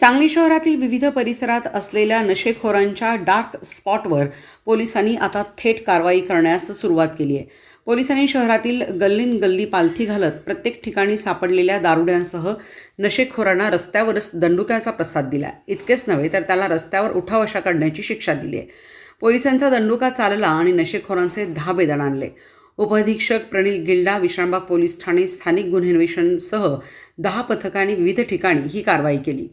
सांगली शहरातील विविध परिसरात असलेल्या नशेखोरांच्या डार्क स्पॉटवर पोलिसांनी आता थेट कारवाई करण्यास सुरुवात केली आहे. पोलिसांनी शहरातील गल्लीन गल्ली पालथी घालत प्रत्येक ठिकाणी सापडलेल्या दारुड्यांसह नशेखोरांना रस्त्यावरच दंडुक्याचा प्रसाद दिला इतकेच नव्हे तर त्याला रस्त्यावर उठावशा काढण्याची शिक्षा दिली आहे. पोलिसांचा दंडुका चालला आणि नशेखोरांचे धाबे दण आणले. उपअधीक्षक प्रणील गिल्डा विश्रामबाग पोलीस ठाणे स्थानिक गुन्हे अन्वेषणसह दहा पथकांनी विविध ठिकाणी ही कारवाई केली.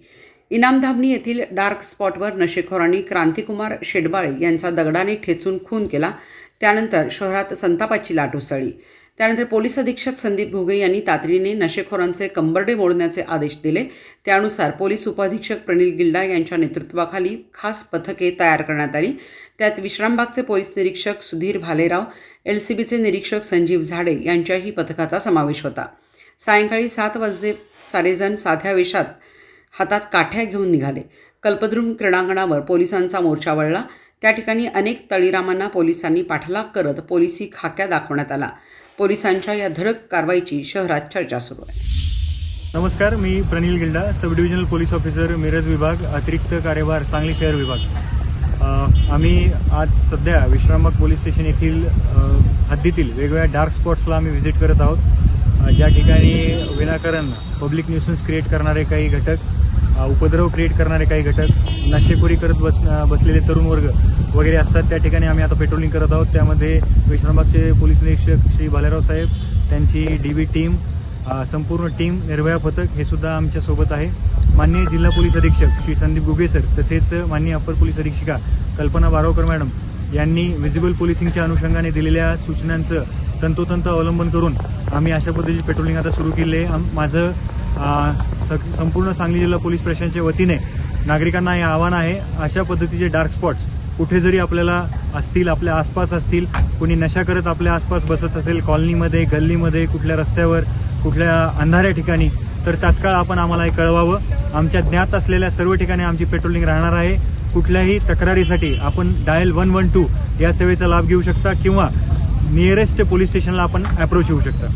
इनामधाबणी येथील डार्क स्पॉटवर नशेखोरांनी क्रांतिकुमार शेडबाळे यांचा दगडाने ठेचून खून केला. त्यानंतर शहरात संतापाची लाट उसळली. त्यानंतर पोलीस अधीक्षक संदीप घुगे यांनी तातडीने नशेखोरांचे कंबरडे मोडण्याचे आदेश दिले. त्यानुसार पोलीस उपअधीक्षक प्रणील गिल्डा यांच्या नेतृत्वाखाली खास पथके तयार करण्यात आली. त्यात विश्रामबागचे पोलीस निरीक्षक सुधीर भालेराव एल सी बीचे निरीक्षक संजीव झाडे यांच्याही पथकाचा समावेश होता. सायंकाळी सात वाजले सारेजण साध्या वेशात हातात काठ्या घेऊन निघाले. कल्पद्रुम क्रीडांगणावर पोलिसांचा मोर्चा वळला. त्या ठिकाणी अनेक तळीरामांना पोलिसांनी पाठलाग करत पोलिसी खाक्या दाखवण्यात आला. पोलिसांच्या या धडक कारवाईची शहरात चर्चा सुरू आहे. नमस्कार मी Pranil Gilda sub divisional police officer Miraj विभाग अतिरिक्त कार्यभार सांगली शहर विभाग. आम्ही आज सध्या विश्रामबाग पोलीस स्टेशन येथील हद्दीतील वेगवेगळ्या डार्क स्पॉट्सला आम्ही व्हिजिट करत आहोत. ज्या ठिकाणी विनाकारण पब्लिक न्यूसन्स क्रिएट करणारे काही घटक उपद्रव क्रिएट करणारे काही घटक नशेखोरी करत बस बसलेले तरुण वर्ग वगैरे असतात. त्या ठिकाणी आम्ही आता पेट्रोलिंग करत आहोत. त्यामध्ये विश्रामबागचे पोलीस निरीक्षक श्री भालेराव साहेब त्यांची डी बी टीम संपूर्ण टीम निर्भया पथक हे सुद्धा आमच्यासोबत आहे. माननीय जिल्हा पोलीस अधीक्षक श्री संदीप गुगे सर तसेच माननीय अप्पर पोलीस अधीक्षिका कल्पना बारावकर मॅडम यांनी व्हिजिबल पोलिसिंगच्या अनुषंगाने दिलेल्या सूचनांचं तंतोतंत अवलंबन करून आम्ही अशा पद्धतीची पेट्रोलिंग आता सुरू केले आहे. माझं संपूर्ण सांगली जिल्हा पोलीस प्रशासनाच्या वतीने नागरिकांना हे आव्हान आहे अशा पद्धतीचे डार्क स्पॉट्स कुठे जरी आपल्याला असतील आपल्या आसपास असतील कोणी नशा करत आपल्या आसपास बसत असेल कॉलनीमध्ये गल्लीमध्ये कुठल्या रस्त्यावर कुठल्या अंधाऱ्या ठिकाणी तर तात्काळ आपण आम्हाला हे कळवावं. आमच्या ज्ञात असलेल्या सर्व ठिकाणी आमची पेट्रोलिंग राहणार आहे. कुठल्याही तक्रारीसाठी आपण डायल वन वन टू या सेवेचा लाभ घेऊ शकता किंवा नियरेस्ट पोलीस स्टेशनला आपण अप्रोच येऊ शकता.